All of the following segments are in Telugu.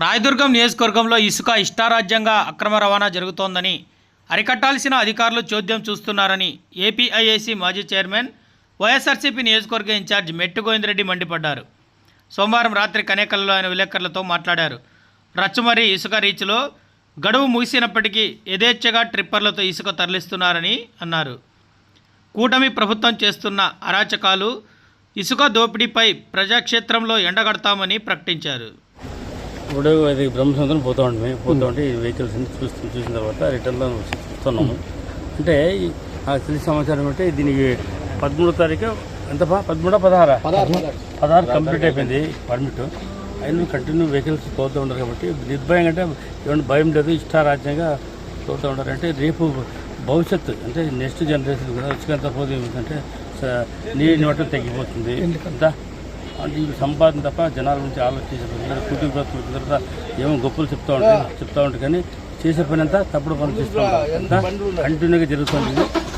రాయదుర్గం నియోజకవర్గంలో ఇసుక ఇష్టారాజ్యంగా అక్రమ రవాణా జరుగుతోందని అరికట్టాల్సిన అధికారులు చోద్యం చూస్తున్నారని ఏపీఐఏసీ మాజీ చైర్మన్ వైఎస్ఆర్సీపీ నియోజకవర్గ ఇన్ఛార్జ్ మెట్టు గోవిందరెడ్డి మండిపడ్డారు. సోమవారం రాత్రి కనేకల్లో ఆయన విలేకరులతో మాట్లాడారు. రచ్చుమరి ఇసుక రీచ్లో గడువు ముగిసినప్పటికీ యథేచ్ఛగా ట్రిప్పర్లతో ఇసుక తరలిస్తున్నారని అన్నారు. కూటమి ప్రభుత్వం చేస్తున్న అరాచకాలు ఇసుక దోపిడీపై ప్రజాక్షేత్రంలో ఎండగడతామని ప్రకటించారు. ఇప్పుడు అది బ్రహ్మసముద్రం పోతూ ఉంటాం పోతూ ఉంటే ఈ వెహికల్స్ అన్ని చూస్తూ చూసిన తర్వాత రిటర్న్లో చూస్తున్నాము అంటే నాకు తెలిసిన సమాచారం అంటే దీనికి పదమూడో తారీఖు ఎంత పదమూడో పదహారా? పదహారు కంప్లీట్ అయిపోయింది పర్మిట్ అయినా కంటిన్యూ వెహికల్స్ పోతూ ఉంటారు కాబట్టి నిర్భయం అంటే ఏమైనా భయం లేదు ఇష్టారాజ్యంగా పోతూ ఉంటారు అంటే రేపు భవిష్యత్తు అంటే నెక్స్ట్ జనరేషన్ కూడా వచ్చినంత పోతే ఏమిటంటే నీటి నోట తగ్గిపోతుంది. అంతా అంటే ఈ సంపాదన తప్ప జనాల గురించి ఆలోచించారు. కుటుంబ తర్వాత ఏమో గొప్పలు చెప్తా ఉంటారు చెప్తా ఉంటారు కానీ చేసే పని అంతా తప్పుడు పనులు చేస్తూ ఉంటారు. కంటిన్యూగా జరుగుతుంది.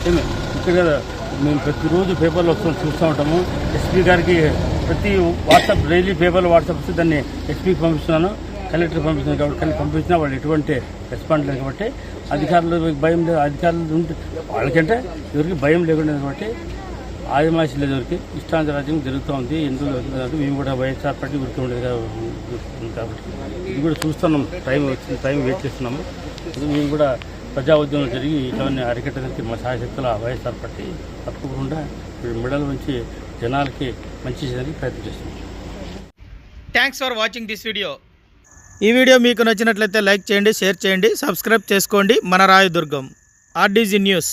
ఏమి? ఇక్కడ మేము ప్రతిరోజు పేపర్లో వస్తాం చూస్తూ ఉంటాము. ఎస్పీ గారికి ప్రతి వాట్సాప్ డైలీ పేపర్లో వాట్సాప్ వస్తే దాన్ని ఎస్పీకి పంపిస్తున్నాను కలెక్టర్ పంపిస్తున్నాను కాబట్టి కానీ పంపించినా వాళ్ళు ఎటువంటి రెస్పాండ్ లేదు కాబట్టి అధికారులు భయం లేదు. అధికారులు ఉంటే వాళ్ళకంటే ఎవరికి భయం లేకుండా కాబట్టి ఆదివాసీ లేదరికి ఇష్టాంతరాజ్యం జరుగుతూ ఉంది ఎందుకు జరుగుతుంది? మేము కూడా వైఎస్ఆర్ పార్టీ గుర్తు ఉండేది కాబట్టి. ఇది కూడా చూస్తున్నాం. టైం వచ్చింది. టైం వెయిట్ చేస్తున్నాము. ఇది మేము కూడా ప్రజా ఉద్యమం జరిగి ఇటువంటి అరికట్టడానికి మా సాయశక్తుల వైఎస్ఆర్ పార్టీ తప్పకుండా మెడల్ నుంచి జనాలకి మంచి చేయడానికి ప్రయత్నం చేస్తున్నాం. Thanks for watching this video ఈ వీడియో మీకు నచ్చినట్లయితే లైక్ చేయండి షేర్ చేయండి సబ్స్క్రైబ్ చేసుకోండి. మన రాయదుర్గం ఆర్డీజీ న్యూస్.